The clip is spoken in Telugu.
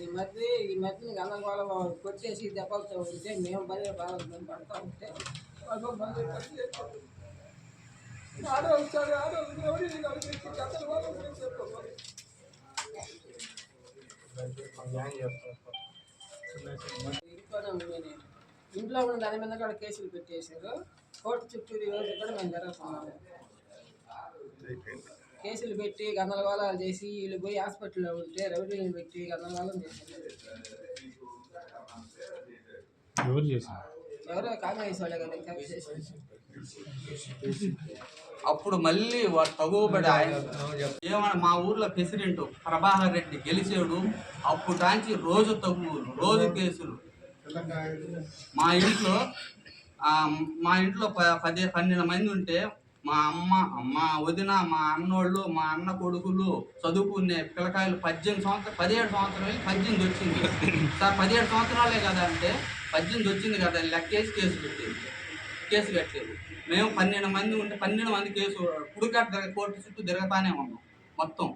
ఈ మధ్య ఈ మధ్య గందరగోళం కొట్టేసి దెబ్బలతో ఉంటే మేము భలే బాగా మేము పడతా ఉంటే వాళ్ళు గందరగోళం ఇంట్లో ఉన్న దాని మీద కూడా కేసులు పెట్టేశారు. కోర్టు చుట్టూ ఈ రోజు కూడా మేము జరుగుతున్నాము. కేసులు పెట్టి గందరగోళాలు చేసి వీళ్ళు పోయి హాస్పిటల్లో ఉంటే రౌడీలు పెట్టి గందరగోళం చేశారు. ఎవరు చేశారు? ఎవరో కాంగ్రెస్ వాళ్ళే కదా ఇంకా. అప్పుడు మళ్ళీ వాడు తగువబడి ఆయన ఏమన్నా మా ఊర్లో ప్రెసిడెంట్ ప్రభాకర్ రెడ్డి గెలిచాడు అప్పుడు దాంచి రోజు తగువులు రోజు కేసులు. మా ఇంట్లో ఆ, మా ఇంట్లో ప- పది పన్నెండు మంది ఉంటే మా అమ్మ మా వదిన మా అన్నోళ్ళు మా అన్న కొడుకులు చదువుకునే పిల్లకాయలు పద్దెనిమిది సంవత్సరం పదిహేడు సంవత్సరాలు పద్దెనిమిది వచ్చింది. సార్ పదిహేడు సంవత్సరాలే కదా అంటే పద్దెనిమిది వచ్చింది కదా లెక్కేసి కేసు పెట్టేది. కేసు కట్టేది మేము పన్నెండు మంది ఉంటే పన్నెండు మంది కేసు పుడుకట్ట కోర్టు చుట్టూ తిరగతానే ఉన్నాం మొత్తం.